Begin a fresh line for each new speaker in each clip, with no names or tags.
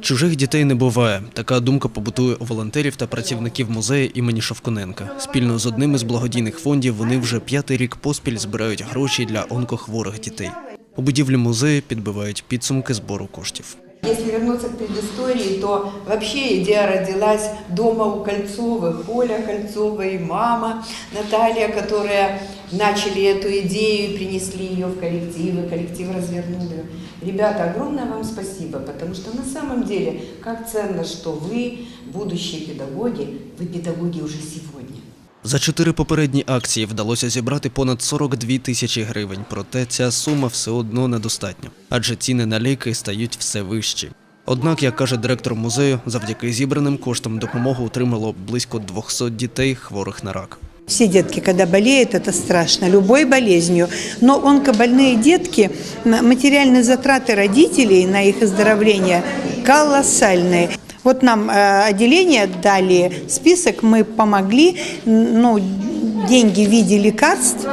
Чужих дітей не буває. Така думка побутує у волонтерів та працівників музею імені Шовконенка. Спільно з одним із благодійних фондів вони вже п'ятий рік поспіль збирають гроші для онкохворих дітей. У будівлі музею підбивають підсумки збору коштів.
Если вернуться к предыстории, то вообще идея родилась дома у Кольцовых, Оля Кольцова и мама Наталья, которые начали эту идею и принесли ее в коллектив, и коллектив развернул ее. Ребята, огромное вам спасибо, потому что на самом деле, как ценно, что вы, будущие педагоги, вы педагоги уже сегодня.
За чотири попередні акції вдалося зібрати понад 42 тисячі гривень, проте ця сума все одно недостатня, адже ціни на ліки стають все вищі. Однак, як каже директор музею, завдяки зібраним коштам допомогу отримало близько 200 дітей, хворих на рак.
Все детки, когда болеют, это страшно, любой болезнью. Но онкобольные детки, материальные затраты родителей на их оздоровление колоссальные. Вот нам э, отделение дали список, мы помогли, ну, деньги в виде лекарств.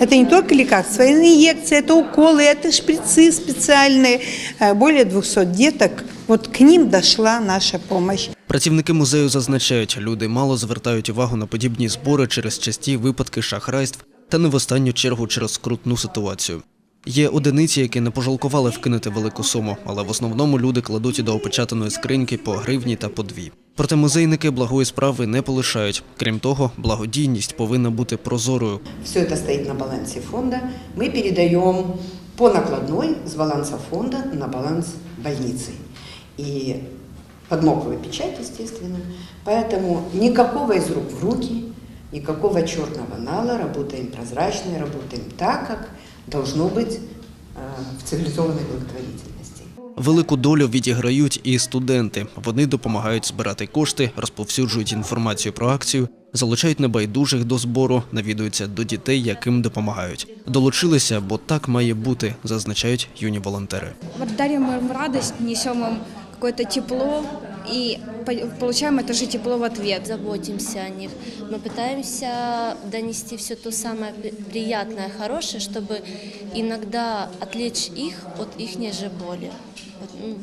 Это не только лекарства, это инъекции, это уколы, это шприцы специальные. Э, Более 200 деток, вот к ним дошла наша помощь.
Працівники музею зазначають, люди мало звертають увагу на подібні збори через часті випадки шахрайств та не в останню чергу через скрутну ситуацію. Є одиниці, які не пожалкували вкинути велику суму, але в основному люди кладуть до опечатаної скриньки по гривні та по дві. Проте музейники благої справи не полишають. Крім того, благодійність повинна бути прозорою.
Все это стоит на балансе фонда. Мы передаем по накладной с баланса фонда на баланс больницы. И под мокрую печать, естественно. Поэтому никакого из рук в руки, никакого черного нала, работаем прозрачно, и работаем так, как должно быть э, в цивилизованной благотворительности.
Велику долю відіграють і студенти. Вони допомагають збирати кошти, розповсюджують інформацію про акцію, залучають небайдужих до збору, навідуються до дітей, яким допомагають. Долучилися, бо так має бути, зазначають юні волонтери.
Ми дарим їм радость, несемо какое-то тепло и по- получаем это же тепло в ответ.
заботимся о них. Мы пытаемся донести все то самое при- приятное, хорошее, чтобы иногда отвлечь их от их же боли. Вот, ну,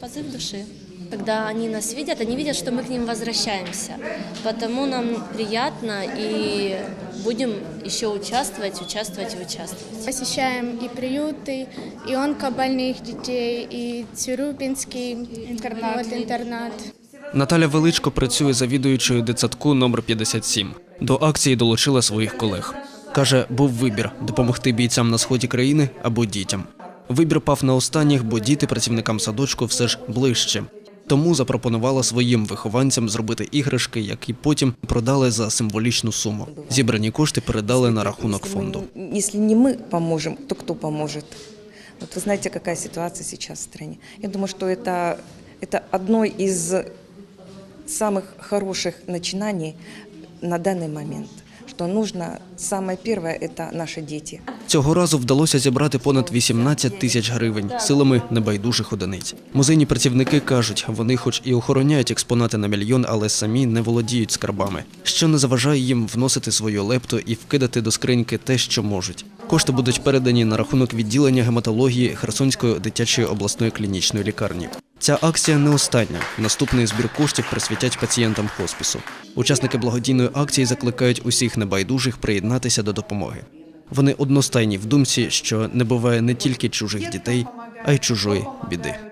позыв души. Когда они нас видят, они видят, что мы к ним возвращаемся. Потому нам приятно и будем еще участвовать, участвовать и участвовать.
Посещаем и приюты, и онкобольных детей, и Цюрюпинский
Интернат.
Вот, интернат.
Наталя Величко працює завідуючою дитсадку номер 57. До акції долучила своїх колег. Каже, був вибір допомогти бійцям на сході країни або дітям. Вибір пав на останніх, бо діти працівникам садочку все ж ближче. Тому запропонувала своїм вихованцям зробити іграшки, які потім продали за символічну суму. Зібрані кошти передали на рахунок
Если мы-
фонду.
Если не мы поможем, то кто поможет? Вот вы знаете, какая ситуация сейчас в стране. Я думаю, что это, это одно из самых хороших начинаний на данный момент. Что нужно, самое первое, это наши дети.
Цього разу вдалося зібрати понад 18 тисяч гривень силами небайдужих одиниць. Музейні працівники кажуть, вони хоч і охороняють експонати на мільйон, але самі не володіють скарбами, що не заважає їм вносити свою лепту і вкидати до скриньки те, що можуть. Кошти будуть передані на рахунок відділення гематології Херсонської дитячої обласної клінічної лікарні. Ця акція не остання. Наступний збір коштів присвятять пацієнтам хоспісу. Учасники благодійної акції закликають усіх небайдужих приєднатися до допомоги. Вони одностайні в думці, що не буває не тільки чужих дітей, а й чужої біди.